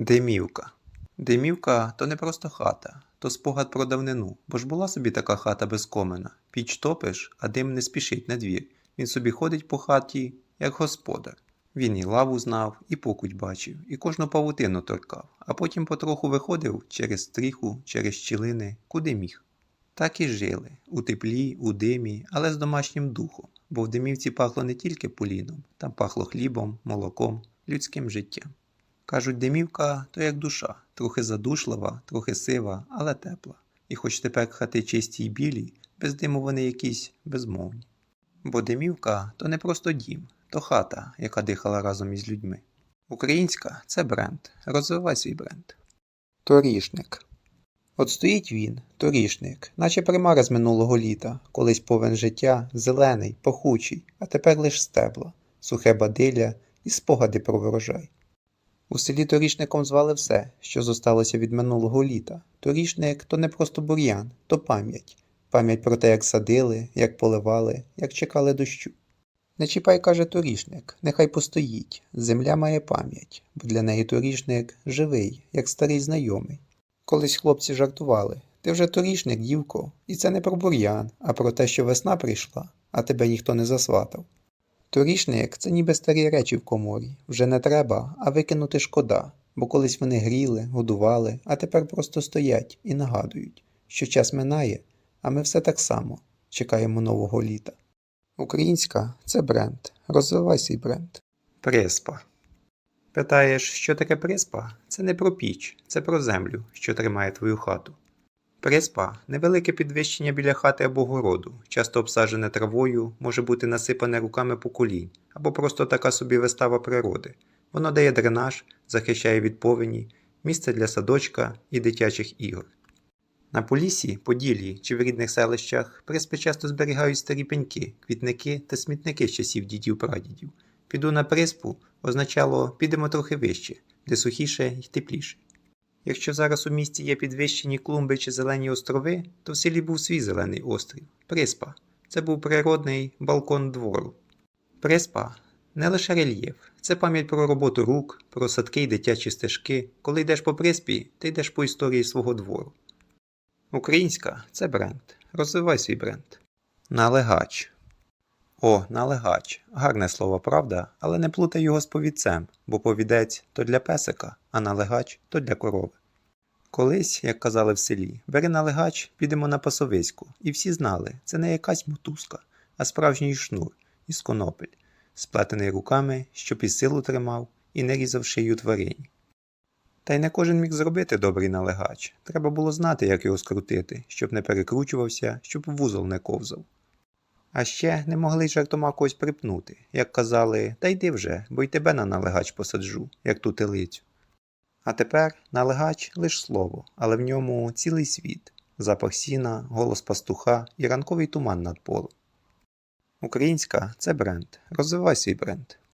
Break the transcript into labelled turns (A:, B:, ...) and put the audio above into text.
A: Димівка. Димівка то не просто хата, то спогад про давнину, бо ж була собі така хата без комина. Піч топиш, а дим не спішить на двір. Він собі ходить по хаті, як господар. Він і лаву знав, і покуть бачив, і кожну павутину торкав, а потім потроху виходив через стріху, через щілини, куди міг. Так і жили у теплі, у димі, але з домашнім духом, бо в димівці пахло не тільки поліном, там пахло хлібом, молоком, людським життям. Кажуть, димівка то як душа, трохи задушлива, трохи сива, але тепла. І хоч тепер хати чисті й білі, без диму вони якісь безмовні. Бо димівка то не просто дім, то хата, яка дихала разом із людьми. Українська це бренд. Розвивай свій бренд. Торішник. От стоїть він, торішник, наче примара з минулого літа, колись повен життя, зелений, пахучий, а тепер лиш стебла, сухе бадилля і спогади про врожай. У селі торішником звали все, що зосталося від минулого літа. Торішник то не просто бур'ян, то пам'ять. Пам'ять про те, як садили, як поливали, як чекали дощу. Не чіпай, каже торішник, нехай постоїть. Земля має пам'ять, бо для неї торішник живий, як старий знайомий. Колись хлопці жартували. Ти вже торішник, дівко, і це не про бур'ян, а про те, що весна прийшла, а тебе ніхто не засватав. Торішник це ніби старі речі в коморі. Вже не треба, а викинути шкода, бо колись вони гріли, годували, а тепер просто стоять і нагадують, що час минає, а ми все так само чекаємо нового літа. Українська це бренд. Розвивай свій бренд. Приспа. Питаєш, що таке приспа? Це не про піч, це про землю, що тримає твою хату. Приспа невелике підвищення біля хати або городу, часто обсаджене травою, може бути насипане руками по колінь, або просто така собі вистава природи. Воно дає дренаж, захищає від повені, місце для садочка і дитячих ігор. На Поліссі, Поділлі чи в рідних селищах приспи часто зберігають старі пеньки, квітники та смітники з часів дідів-прадідів. Піду на приспу означало підемо трохи вище, де сухіше й тепліше. Якщо зараз у місті є підвищені клумби чи зелені острови, то в селі був свій зелений острів Приспа. Це був природний балкон двору. Приспа не лише рельєф, це пам'ять про роботу рук, про садки й дитячі стежки. Коли йдеш по приспі, ти йдеш по історії свого двору. Українська це бренд. Розвивай свій бренд. Налегач. О, налегач. Гарне слово, правда, але не плутай його з повідцем, бо повідець то для песика, а налегач то для корови. Колись, як казали в селі, бери налегач, підемо на пасовиську, і всі знали, це не якась мотузка, а справжній шнур із конопель, сплетений руками, щоб і силу тримав і не різав шию тварині. Та й не кожен міг зробити добрий налегач. Треба було знати, як його скрутити, щоб не перекручувався, щоб вузол не ковзав. А ще не могли жартома когось припнути, як казали, та йди вже, бо й тебе на налегач посаджу, як ту телицю. А тепер налегач лише слово, але в ньому цілий світ запах сіна, голос пастуха і ранковий туман над полем. Українська це бренд. Розвивай свій бренд.